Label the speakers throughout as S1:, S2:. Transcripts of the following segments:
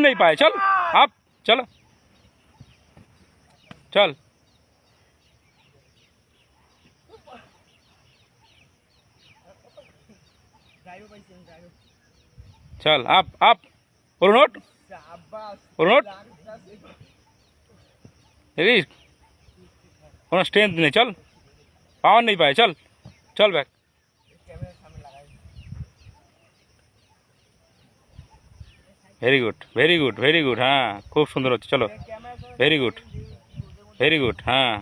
S1: नहीं पाए चल, आप, चल। चल। चल, आप आप रुनोट रुनोट स्ट्रेंथ नहीं, चल। पावन नहीं पाए चल। चल back. Very good very good very good হ্যাঁ খুব সুন্দর হচ্ছে চলো ভেরি গুড ভেরি গুড হ্যাঁ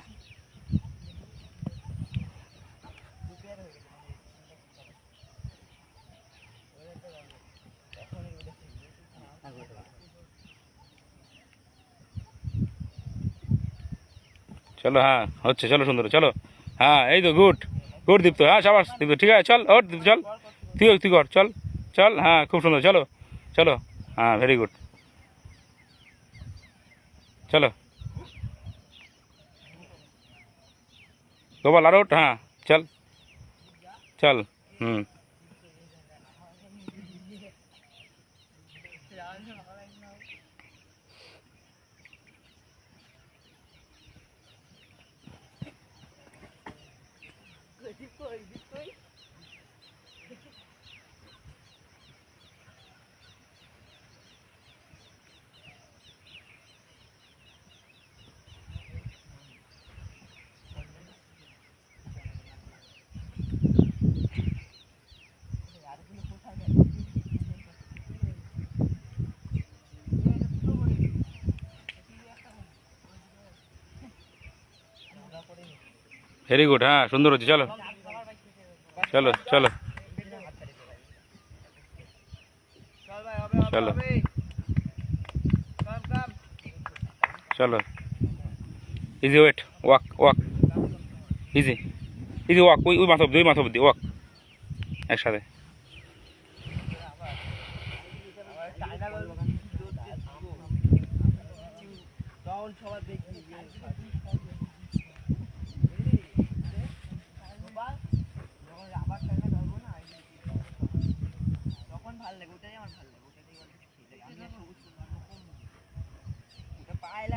S1: চলো হ্যাঁ হচ্ছে চলো সুন্দর চলো হ্যাঁ এই তো গুড গুড দীপ্ত হ্যাঁ সাবাস দীপ্ত ঠিক আছে চল ওর দীপ্ত চল তুই তুই কর চল চল হ্যাঁ খুব সুন্দর চলো চলো হ্যাঁ ভেরি গুড চলো গোপাল আরও ওঠ, হ্যাঁ চল চল হুম ভেরি গুড হ্যাঁ সুন্দর হচ্ছে, চলো। চলো চলো। চলো। চলো। Easy wait walk walk easy easy walk ওই ওই মাথা অব্দি, ওই মাথা অব্দি ওয়াক একসাথে।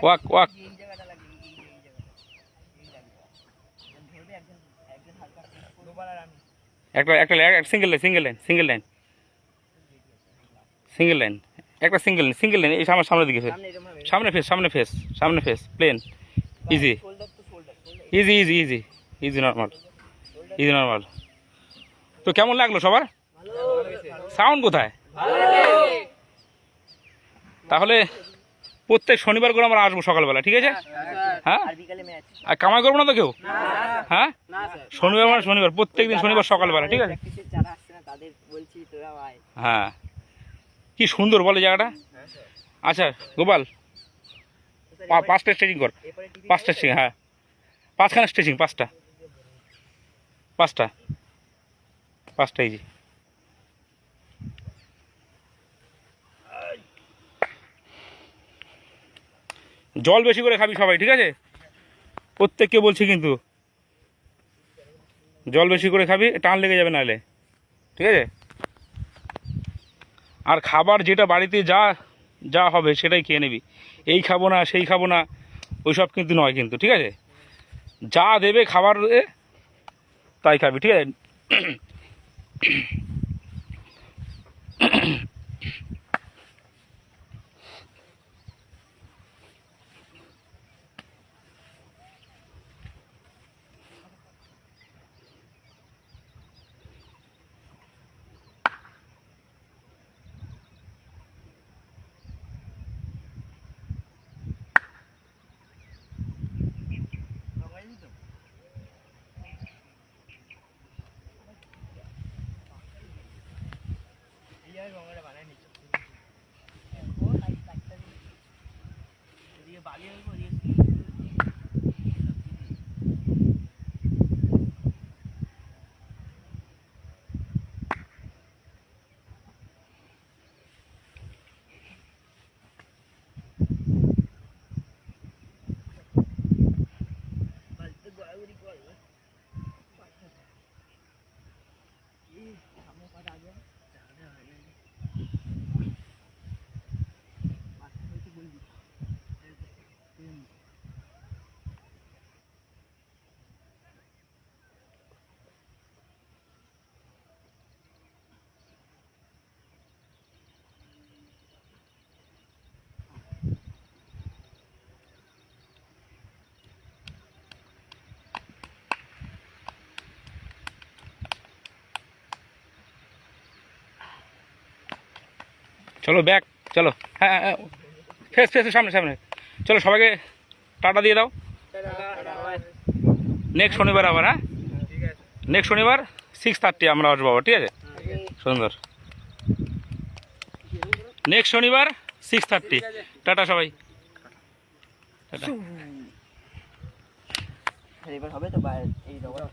S1: Walk walk. একটা একটা single line single line single line single line একটা সিঙ্গেল লাইন সিঙ্গেল লাইন এই আমার সামনের দিকে ফেস সামনে ফেস সামনে ফেস সামনে face plane easy easy easy easy easy normal easy normal তো কেমন লাগল সবার? সাউন্ড কোথায়? তাহলে প্রত্যেক শনিবার করে আমরা আসব সকালবেলা ঠিক আছে? হ্যাঁ?
S2: আর
S1: কামাই করব না তো কেউ? হ্যাঁ? শনিবার মানে শনিবার প্রত্যেক দিন শনিবার সকালবেলা ঠিক আছে? হ্যাঁ। কি সুন্দর বলে জায়গাটা। আচ্ছা গোপাল পাঁচটা স্ট্রেচিং কর। পাঁচটা স্ট্রেচিং হ্যাঁ। পাঁচখানা স্ট্রেচিং পাঁচটা। পাঁচটা পাঁচটা ইজি জল বেশি করে খাবি সবাই, ঠিক আছে? প্রত্যেককে বলছি কিন্তু। জল বেশি করে খাবি, টান লেগে যাবে নাহলে, ঠিক আছে? আর খাবার যেটা বাড়িতে যা যা হবে সেটাই খেয়ে নিবি। এই খাব না, সেই খাব না, ওইসব কিন্তু নয় কিন্তু, ঠিক আছে? যা দেবে খাবার তাই খাবি, ঠিক আছে? 再说我的吧。চলো ব্যাক চলো। হ্যাঁ হ্যাঁ ফেস ফেস সামনে সামনে। চলো সবাইকে টাটা দিয়ে দাও। নেক্সট শনিবার আবার হ্যাঁ? নেক্সট শনিবার সিক্স থার্টি আমরা আসব আবার, ঠিক আছে? সুন্দর। নেক্সট শনিবার সিক্স থার্টি টাটা সবাই। টাটা।
S2: হবে তো